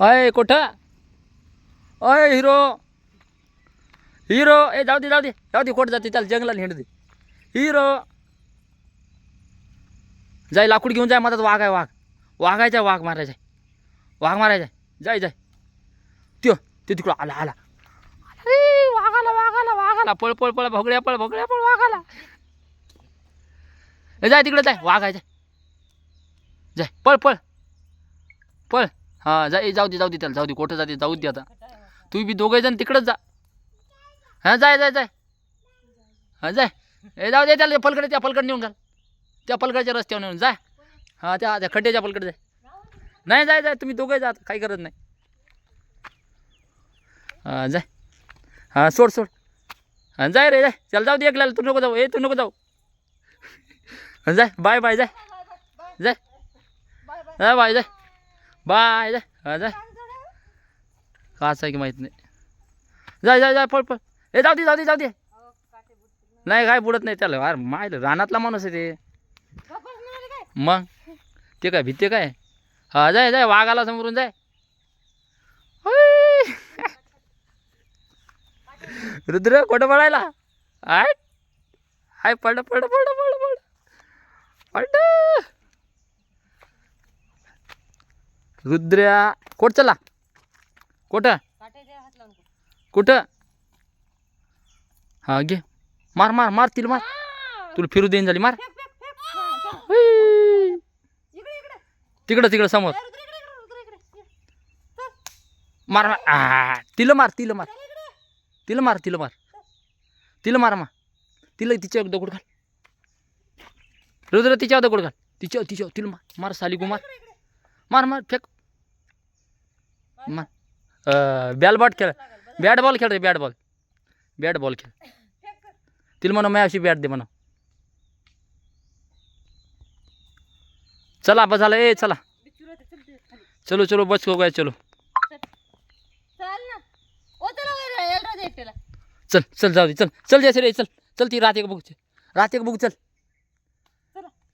अय कुठं? अय हिरो. हिरो. ए जाऊ दे जाऊ दे. जाऊ दे कोट जाते? त्याला जंगलात हिंड दे. हिरो. जाय लाकूड घेऊन जाय मधात वाघ आहे वाघ. वाघायचा वाघ मारायचा वाघ मारायचा जाय जाय. त्यो ते तिकडं आला आला. अरे वाघ आला वाघ आला वाघ आला पळ पळ पळ भोगड्या पळ भोगड्या पळ वाघ आला ए, जाय तिकडे जाय. वाघ आहे जाय. जाय पळ पळ. पळ. हां जा ये जाऊ दे जाऊ दे त्याला जाऊ दे कुठं जाते जाऊ दे आता. तू बी दोघे जण तिकडंच जा. हां जाय जाय जाय. हां जाय. ए जाऊ दे त्याला पलकडे त्या पलकडे नेऊन घाल. त्या पलकडच्या रस्त्यावर नेऊन जा. हां त्या त्या खड्ड्याच्या पलकडे जाय. नाही जाय जाय तुम्ही दोघे जा काही करत नाही. हां जाय. हां सोड सोड. हां जाय रे जाय. चल जाऊ दे एकल्याला तू नको जाऊ. ए तू नको जाऊ. हां, जाय. बाय बाय जाय. जाय. बाय बाय जाय. बाय जाय हां जाय काच आहे की माहीत नाही. जाय जाय जाय पळ पळ. ए जाऊ दे जाऊ दे जाऊ दे. नाही काय बुडत नाही त्याला. अरे माय रानातला माणूस आहे ते. मग? ते काय भीते काय? हा जाय जाय वाघाला समोरून जाय रुद्र कुठं पडायला आय. हाय पड पड पड पड पड पड रुद्र्या कोट चला. कुठं कुठं हा घे. मार मार मार तिला मार. तुला फिरू देईन झाली मार. तिकडं तिकडं समोर. मार मार. तिला मार तिला मार. तिला मार तिला मार. तिला मार मा तिला तिच्या दगड घाल. रुद्र तिच्यावर दगड घाल. तिच्या तिच्या तिला मार. मार साली गुमार मार मार फेक. बॅल बॉट खेळ. बॅट बॉल खेळ रे बॅट बॉल बॅट बॉल खेळ. तिला म्हणा मी अशी बॅट दे म्हणा. चला बस झालं. ए चला. चलो चलो बस हो गया चलो. चल चला जाऊ दे. चल चल जयश्री रे चल. चल ती रात एक बघ रात एक बघ चल.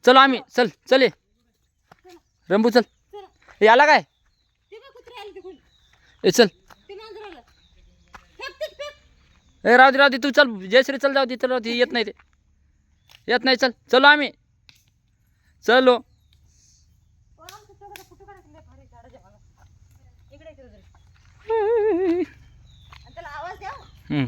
चला. आम्ही चल चल ये. रंबू चल. आला काय ते बघ कुत्रे आले तिकडून ए चल. ए राहू दे राहू दे तू चल. जयश्री चल जाऊ दे चल राहू दे. येत नाही ते. येत नाही चल. चलो आम्ही. चलो. आवाज द्या. हम्म.